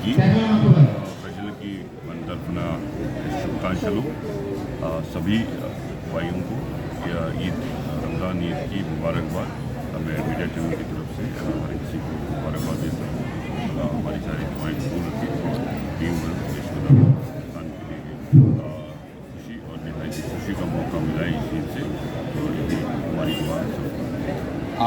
ఈద్కి ప్రజలకి మన తరఫున శుభాకాంక్షలు ఆ, सभी भाइयों को या ईद रमज़ान ईद की मुबारकबाद मैं मीडिया टीम की तरफ से हमारे किसी को मुबारकबाद देता हूँ अ, हमारी सारी दुआएं कबूल होती हैं टीम देश को पाकिस्तान के लिए अ, खुशी और निहायत खुशी का मौका मिला है इस ईद से तो यही हमारी दुआ है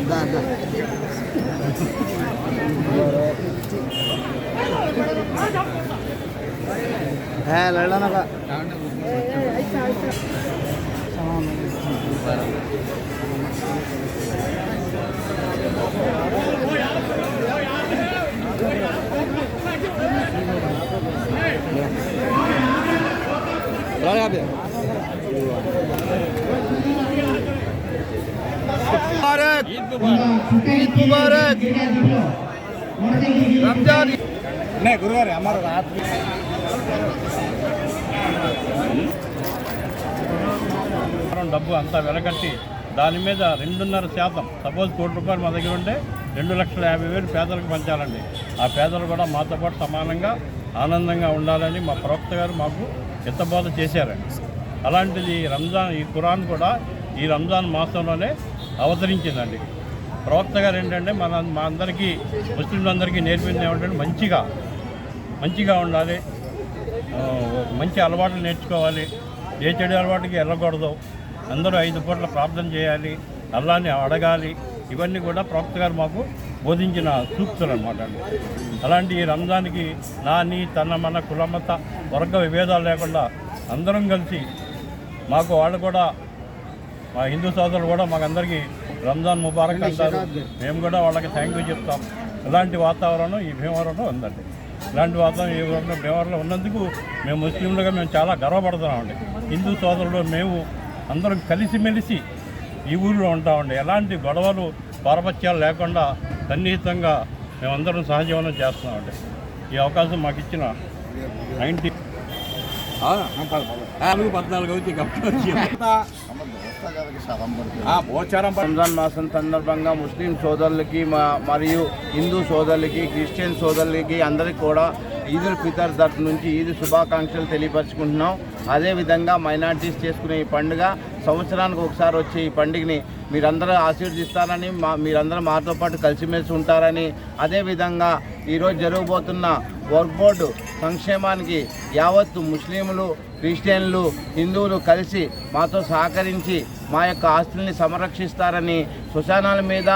да, да, да. है लड़ा ना का लड़ा का గురుగారు అమ్మారు రాత్రి డబ్బు అంతా వెలగట్టి దాని మీద రెండున్నర శాతం సపోజ్ కోటి రూపాయలు మా దగ్గర ఉంటే రెండు లక్షల యాభై వేలు పేదలకు పంచాలండి ఆ పేదలు కూడా మాతో పాటు సమానంగా ఆనందంగా ఉండాలని మా ప్రవక్త గారు మాకు ఎత్తబోధ చేశారండి అలాంటిది రంజాన్ ఈ కురాన్ కూడా ఈ రంజాన్ మాసంలోనే అవతరించిందండి. ప్రవక్త గారు ఏంటంటే మన మా అందరికీ ముస్లింలందరికీ నేర్పింది ఏమంటే మంచిగా మంచిగా ఉండాలి. మంచి అలవాట్లు నేర్చుకోవాలి. ఏ చెడు అలవాటుకి వెళ్ళకూడదు అందరూ ఐదు పూట్ల ప్రార్థన చేయాలి అల్లాన్ని అడగాలి. ఇవన్నీ కూడా ప్రవక్త గారు మాకు బోధించిన సూక్తులు అనమాట అండి. అలాంటి ఈ రంజాన్కి నా నీ తన మన కులమత వర్గ విభేదాలు లేకుండా అందరం కలిసి మాకు వాళ్ళు కూడా మా హిందూ సోదరులు కూడా మాకందరికీ రంజాన్ ముబారక్ అంటారు. మేము కూడా వాళ్ళకి థ్యాంక్ యూ చెప్తాం. ఇలాంటి వాతావరణం ఈ భీమవరంలో ఉందండి. ఇలాంటి వాతావరణం ఈ భీమవరంలో ఉన్నందుకు మేము ముస్లింలుగా మేము చాలా గర్వపడుతున్నామండి. హిందూ సోదరులు మేము అందరం కలిసిమెలిసి ఈ ఊరిలో ఉంటామండి. ఎలాంటి గొడవలు పారపత్యాలు లేకుండా సన్నిహితంగా మేమందరం సహజీవనం చేస్తున్నామండి. ఈ అవకాశం మాకు ఇచ్చిన నైన్టీ పద్నాలుగు అవుతుంది రంజాన్ మాసం సందర్భంగా ముస్లిం సోదరులకి మా- మరియు హిందూ సోదరులకి క్రిస్టియన్ సోదరులకి అందరికి కూడా ఈదుల్ ఫితర్ తరఫు నుంచి ఈద్ శుభాకాంక్షలు తెలియపరచుకుంటున్నాం. అదేవిధంగా మైనార్టీస్ చేసుకునే ఈ పండుగ సంవత్సరానికి ఒకసారి వచ్చే ఈ పండుగని మీరందరూ ఆశీర్వదిస్తారని మా మీరందరూ మాతో పాటు కలిసిమెలిసి ఉంటారని అదేవిధంగా ఈరోజు జరగబోతున్న బోర్డు సంక్షేమానికి యావత్తు ముస్లింలు క్రిస్టియన్లు హిందువులు కలిసి మాతో సహకరించి మా యొక్క ఆస్తుల్ని సంరక్షిస్తారని శ్మశానాల మీద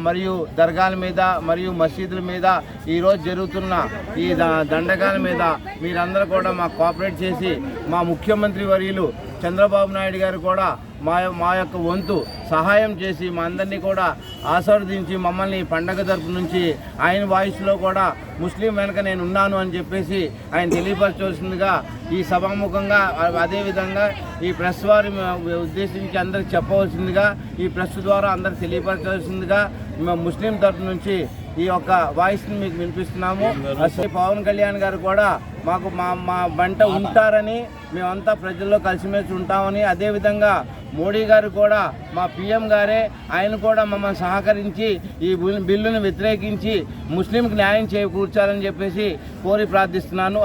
మరియు దర్గాల మీద మరియు మసీదుల మీద ఈరోజు జరుగుతున్న ఈ దండకాల మీద మీరందరూ కూడా మాకు కోఆపరేట్ చేసి మా ముఖ్యమంత్రి వర్యులు చంద్రబాబు నాయుడు గారు కూడా మా మా యొక్క వంతు సహాయం చేసి మా అందరినీ కూడా ఆశీర్వదించి మమ్మల్ని పండగ తరపు నుంచి ఆయన వాయిస్లో కూడా ముస్లిం వెనక నేను ఉన్నాను అని చెప్పేసి ఆయన తెలియపరచవలసిందిగా ఈ సభాముఖంగా అదేవిధంగా ఈ ప్రెస్ వారి ఉద్దేశించి అందరికి చెప్పవలసిందిగా ఈ ప్రెస్ ద్వారా అందరికి తెలియపరచవలసిందిగా మేము ముస్లిం తరపు నుంచి ఈ యొక్క వాయిస్ని మీకు వినిపిస్తున్నాము. అసలు పవన్ కళ్యాణ్ గారు కూడా మాకు మా మా వెంట ఉంటారని మేమంతా ప్రజల్లో కలిసిమెలిసి ఉంటామని అదేవిధంగా మోడీ గారు కూడా మా పిఎం గారే ఆయన కూడా మమ్మల్ని సహకరించి ఈ బిల్- బిల్లును వ్యతిరేకించి ముస్లింకి న్యాయం చేకూర్చాలని చెప్పేసి కోరి ప్రార్థిస్తున్నాను.